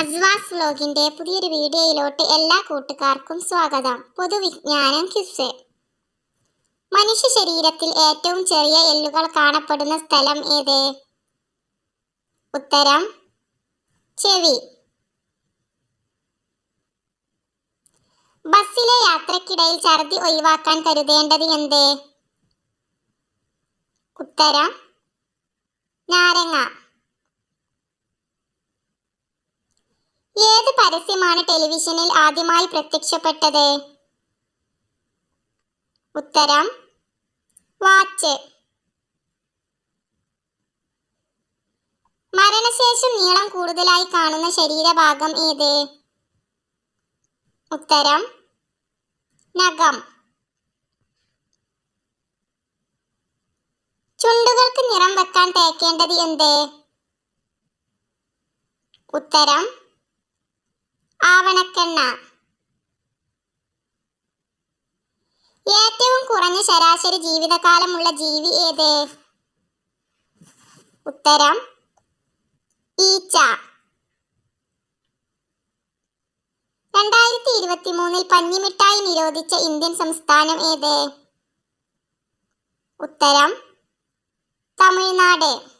അസ്വാസ് വ്ലോഗിന്റെ പുതിയൊരു വീഡിയോയിലോട്ട് എല്ലാ കൂട്ടുകാർക്കും സ്വാഗതം. പൊതുവിജ്ഞാനം ക്വിസ്. മനുഷ്യ ശരീരത്തിൽ ഏറ്റവും ചെറിയ എല്ലുകൾ കാണപ്പെടുന്ന സ്ഥലം ഏത്? ഉത്തരം ചെവി. ബസ്സിലെ യാത്രക്കിടയിൽ ഛർദി ഒഴിവാക്കാൻ കരുതേണ്ടത് എന്ത്? ഉത്തരം നാരങ്ങ. ഏത് പരസ്യമാണ് ടെലിവിഷനിൽ ആദ്യമായി പ്രത്യക്ഷപ്പെട്ടത്? ഉത്തരം വാച്ച്. മരണശേഷം നീളം കൂടുതലായി കാണുന്ന ശരീരഭാഗം ഏത്? ഉത്തരം നഖം. ചുണ്ടുകൾക്ക് നിറം വെക്കാൻ തേക്കേണ്ടത് എന്ത്? ഉത്തരം ആവണക്കെണ്ണ. ഏറ്റവും കുറഞ്ഞ ശരാശരി ജീവിതകാലമുള്ള ജീവി ഏത്? ഉത്തരം ഈച്ച. രണ്ടായിരത്തി ഇരുപത്തി മൂന്നിൽ പഞ്ഞിമിഠായി നിരോധിച്ച ഇന്ത്യൻ സംസ്ഥാനം ഏത്? ഉത്തരം തമിഴ്നാട്.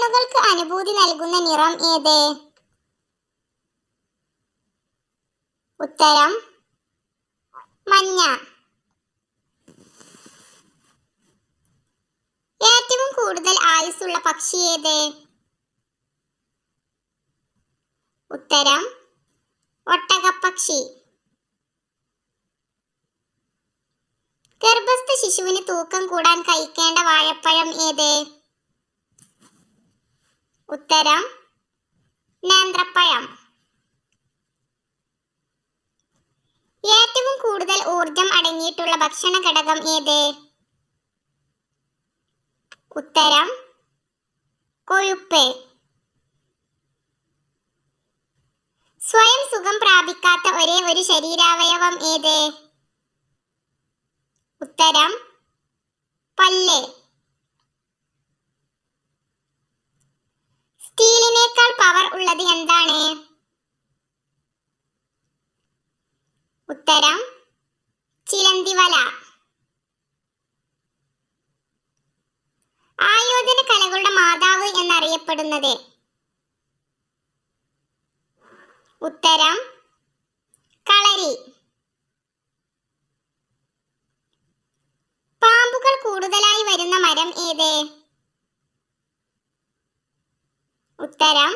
കണ്ണുകൾക്ക് അനുഭൂതി നൽകുന്ന നിറം ഏത്? ഉത്തരം മഞ്ഞ. ഏറ്റവും കൂടുതൽ ആയുസ്സുള്ള പക്ഷി ഏത്? ഉത്തരം ഒട്ടകപ്പക്ഷി. ഗർഭസ്ഥ ശിശുവിന് തൂക്കം കൂടാൻ കഴിക്കേണ്ട വാഴപ്പഴം ഏത്? ഉത്തരം നേന്ത്രപ്പഴം. ഏറ്റവും കൂടുതൽ ഊർജം അടങ്ങിയിട്ടുള്ള ഭക്ഷണ ഘടകം ഏത്? ഉത്തരം കൊഴുപ്പ്. സ്വയം സുഖം പ്രാപിക്കാത്ത ഒരേ ഒരു ശരീരാവയവം ഏത്? ഉത്തരം പല്ല്. സ്റ്റീലിനേക്കാൾ പവർ ഉള്ളത് എന്താണ്? ഉത്തരം ചിലന്തിവല. ആയോധന കലകളുടെ മാതാവ് എന്നറിയപ്പെടുന്നത്. ഉത്തരം കളരി. പാമ്പുകൾ കൂടുതലായി വരുന്ന മരം ഏത്? ഉത്തരം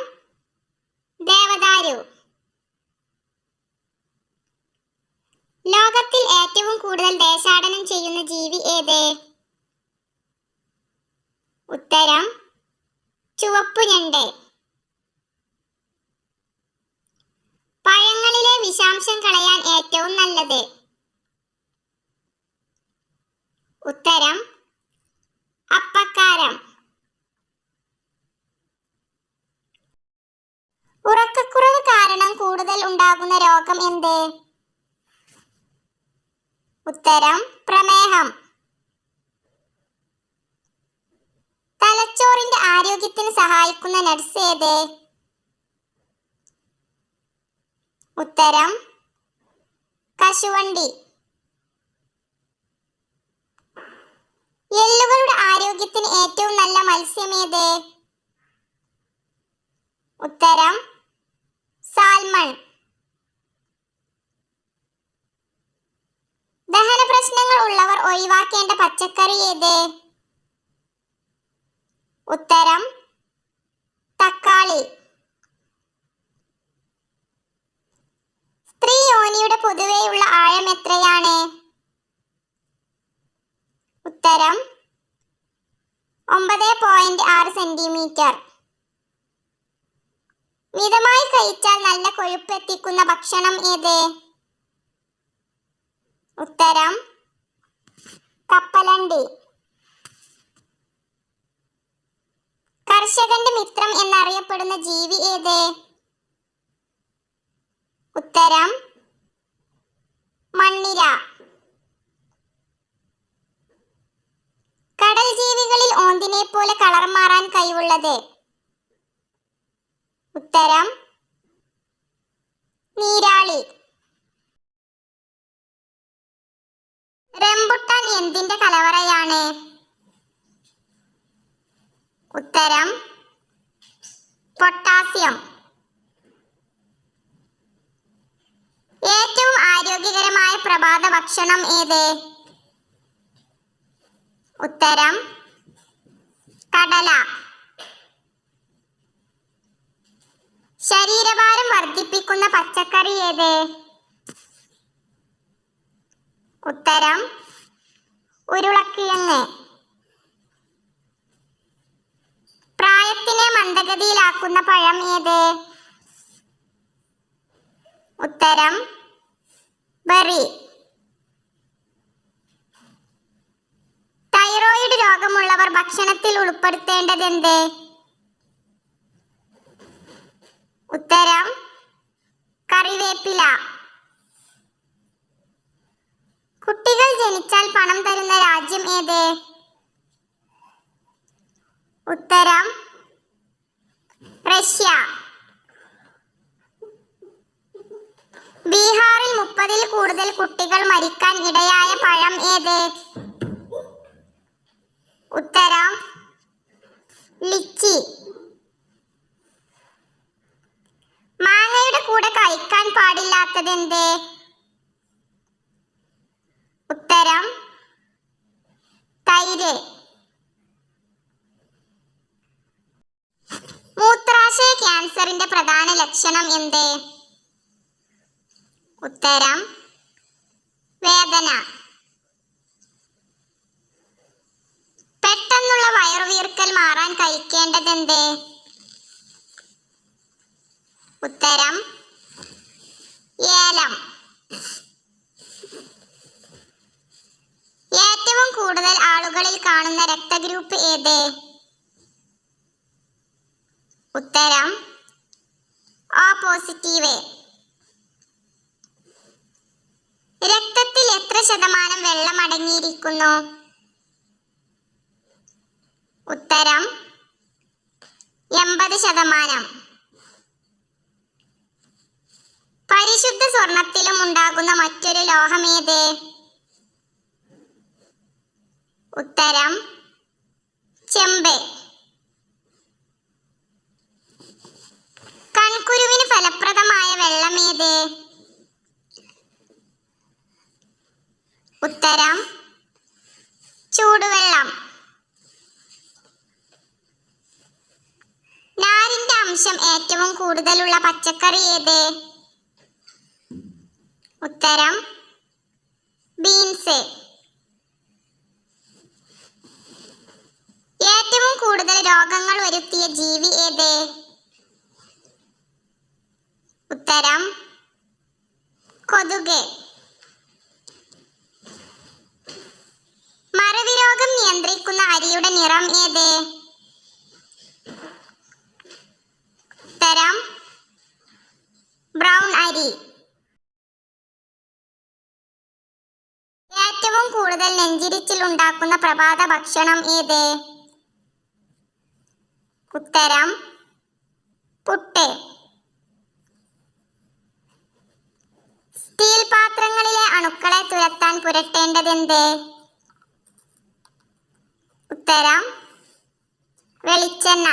ദേവദാരു. ലോകത്തിൽ ഏറ്റവും കൂടുതൽ ദേശാടനം ചെയ്യുന്ന ജീവി ഏത്? ഉത്തരം ചുവപ്പു ഞണ്ട്. പഴങ്ങളിലെ വിഷാംശം കളയാൻ കൂടുതൽ ഉണ്ടാകുന്ന രോഗം എന്ത്? ഉത്തരം പ്രമേഹം. തലച്ചോറിന്റെ ആരോഗ്യത്തിന് സഹായിക്കുന്ന നട്സ് ഏത്? ഉത്തരം കശുവണ്ടി. എല്ലുകളുടെ ആരോഗ്യത്തിന് ഏറ്റവും നല്ല മത്സ്യം ഏത്? ഉത്തരം ഒഴിവാക്കേണ്ട പച്ചക്കറി ഏത്? ഉത്തരം തക്കാളി. സ്ത്രീ യോനിയുടെ പൊതുവെയുള്ള ആഴം എത്രയാണ്? ഉത്തരം ഒമ്പത് പോയിന്റ് ആറ് സെന്റിമീറ്റർ മിതമായി കഴിച്ചാൽ നല്ല കൊഴുപ്പ് എത്തിക്കുന്ന ഭക്ഷണം ഏത്? ഉത്തരം കപ്പലണ്ടി. കർഷകന്റെ മിത്രം എന്നറിയപ്പെടുന്ന ജീവി ഏത്? ഉത്തരം മണ്ണിര. കടൽ ജീവികളിൽ ഓന്തിനെ പോലെ കളർ മാറാൻ കഴിവുള്ളത്? ഉത്തരം നീരാളി. റംബുട്ടാൻ എന്തിന്റെ കലവറയാണ്? ഉത്തരം പൊട്ടാസ്യം. ഏറ്റവും ആരോഗ്യകരമായ പ്രഭാത ഭക്ഷണം ഏത്? ഉത്തരം കടല. ശരീരഭാരം വർദ്ധിപ്പിക്കുന്ന പച്ചക്കറി ഏത്? ഉത്തരം ഉരുളക്കിഴങ്ങ് പ്രായത്തിനെ മന്ദഗതിയിലാക്കുന്ന പഴം ഏത്? ഉത്തരം ബറി. തൈറോയിഡ് രോഗമുള്ളവർ ഭക്ഷണത്തിൽ ഉൾപ്പെടുത്തേണ്ടത് എന്ത് ഉത്തരം കറിവേപ്പില. കുട്ടികൾ ജനിച്ചാൽ പണം തരുന്ന രാജ്യം ഏത്? ഉത്തരം റഷ്യ. ബീഹാറിൽ മുപ്പതിൽ കൂടുതൽ കുട്ടികൾ മരിക്കാൻ ഇടയായ പഴം ഏത്? ഉത്തരം ലിച്ചി. മാങ്ങയുടെ കൂടെ കഴിക്കാൻ പാടില്ലാത്തതെന്ത് ഉത്തരം തൈര്. മൂത്രാശയ ക്യാൻസറിന്റെ പ്രധാന ലക്ഷണം എന്ത്? ഉത്തരം വേദന. പെട്ടെന്നുള്ള വയറുവീർക്കൽ മാറാൻ കഴിക്കേണ്ടത് എന്ത്? ഉത്തരം ഏലം. ആളുകളിൽ കാണുന്ന രക്തഗ്രൂപ്പ് ഏത്? ഉത്തരം ഓ പോസിറ്റീവ് രക്തത്തിൽ എത്ര ശതമാനം വെള്ളം അടങ്ങിയിരിക്കുന്നു? ഉത്തരം എൺപത് ശതമാനം. പരിശുദ്ധ സ്വർണത്തിലും ഉണ്ടാകുന്ന മറ്റൊരു ലോഹമേത് ഉത്തരം ചെമ്പ്. കൺകുരുവിന് ഫലപ്രദമായ വെള്ളമേത് ഉത്തരം ചൂടുവെള്ളം. നാരിന്റെ അംശം ഏറ്റവും കൂടുതലുള്ള പച്ചക്കറി ഏത്? ഉത്തരം ബീൻസ്. ഏറ്റവും കൂടുതൽ രോഗങ്ങൾ വരുത്തിയ ജീവി ഏത്? ഉത്തരം കൊതുക്. മറവി രോഗം നിയന്ത്രിക്കുന്ന അരിയുടെ നിറം ഏത്? ഉത്തരം ബ്രൗൺ അരി. ഏറ്റവും കൂടുതൽ നെഞ്ചിരിച്ചിൽ ഉണ്ടാക്കുന്ന പ്രഭാത ഭക്ഷണം ഏത്? ഉത്തരം പുട്ട്. സ്റ്റീൽ പാത്രങ്ങളിലെ അണുക്കളെ തുരത്താൻ പുരട്ടേണ്ടതെന്ത്? ഉത്തരം വെളിച്ചെണ്ണ.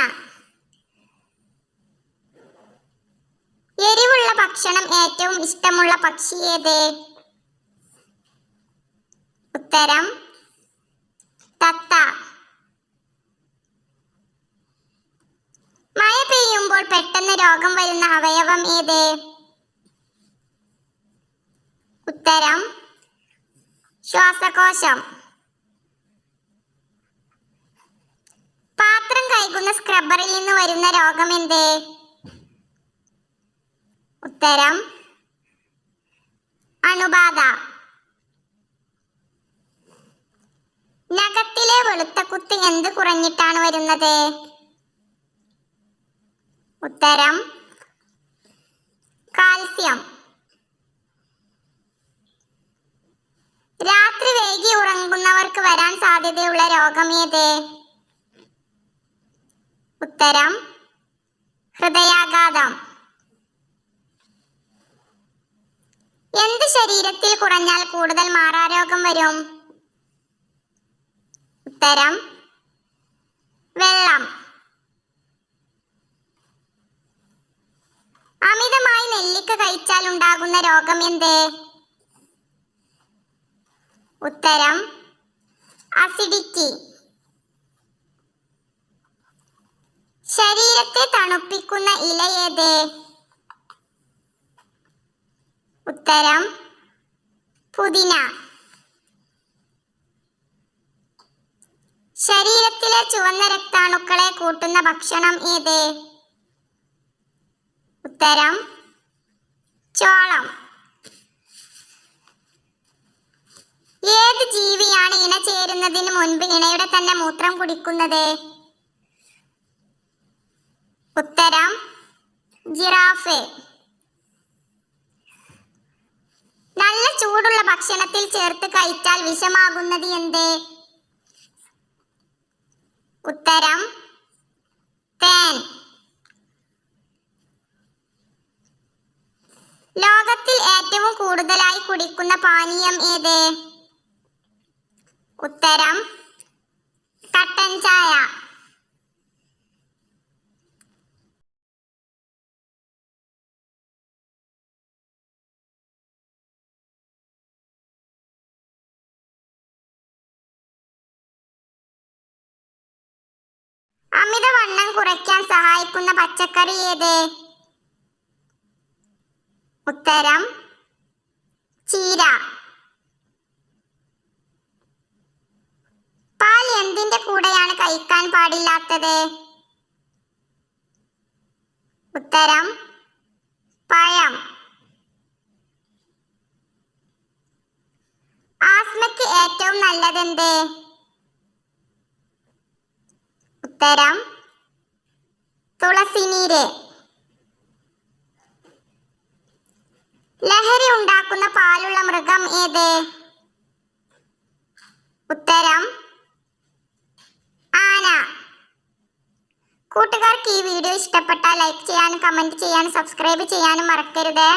എരിവുള്ള ഭക്ഷണം ഏറ്റവും ഇഷ്ടമുള്ള പക്ഷി ഏത്? ഉത്തരം തത്ത. മഴ പെയ്യുമ്പോൾ പെട്ടെന്ന് രോഗം വരുന്ന അവയവം ഏത്? ഉത്തരം. ശ്വാസകോശം. പാത്രം കഴുകുന്ന സ്ക്രബ്ബറിൽ നിന്ന് വരുന്ന രോഗം എന്ത്? ഉത്തരം. അണുബാധ. നഖത്തിലെ വെളുത്ത കുത്ത് എന്ത് കുറഞ്ഞിട്ടാണ് വരുന്നത്? ഉത്തരം കാൽസ്യം. രാത്രി വൈകി ഉറങ്ങുന്നവർക്ക് വരാൻ സാധ്യതയുള്ള രോഗം ഏത്? ഉത്തരം ഹൃദയാഘാതം. എന്ത് ശരീരത്തിൽ കുറഞ്ഞാൽ കൂടുതൽ മാറാരോഗം വരും? ഉത്തരം വെള്ളം അമിതമായി കഴിച്ചാൽ ഉണ്ടാകുന്ന രോഗം എന്ത്? ഉത്തരം അസിഡിറ്റി ശരീരത്തെ തണുപ്പിക്കുന്ന ഇല ഏത്? ഉത്തരം പുതിന. ശരീരത്തിലെ ചുവന്ന രക്താണുക്കളെ കൂട്ടുന്ന ഭക്ഷണം ഏത്? ഉത്തരം ചോളം. ഏത് ജീവിയാണ് ഇണ ചേരുന്നതിന് മുൻപ് ഇണയുടെ തന്നെ മൂത്രം കുടിക്കുന്നത്? ഉത്തരം ജിറാഫ്. നല്ല ചൂടുള്ള ഭക്ഷണത്തിൽ ചേർത്ത് കഴിച്ചാൽ വിഷമാകുന്നത് എന്ത്? ഉത്തരം തേൻ. ലോകത്തിൽ ഏറ്റവും കൂടുതലായി കുടിക്കുന്ന പാനീയം ഏത്? ഉത്തരം കട്ടൻ ചായ. അമിതവണ്ണം കുറയ്ക്കാൻ സഹായിക്കുന്ന പച്ചക്കറി ഏത്? ഉത്തരം ചീര. പാൽ എന്തിന്റെ കൂടെയാണ് കഴിക്കാൻ പാടില്ലാത്തത്? ഉത്തരം പഴം. ആസ്മയ്ക്ക് ഏറ്റവും നല്ലതെന്ത്? ഉത്തരം തുളസിനീര്. ലഹരി ഉണ്ടാക്കുന്ന പാലുള്ള മൃഗം ഏത്? ഉത്തരം ആന. കൂട്ടുകാർക്ക് ഈ വീഡിയോ ഇഷ്ടപ്പെട്ടാൽ ലൈക്ക് ചെയ്യാനും കമന്റ് ചെയ്യാനും സബ്സ്ക്രൈബ് ചെയ്യാനും മറക്കരുത്.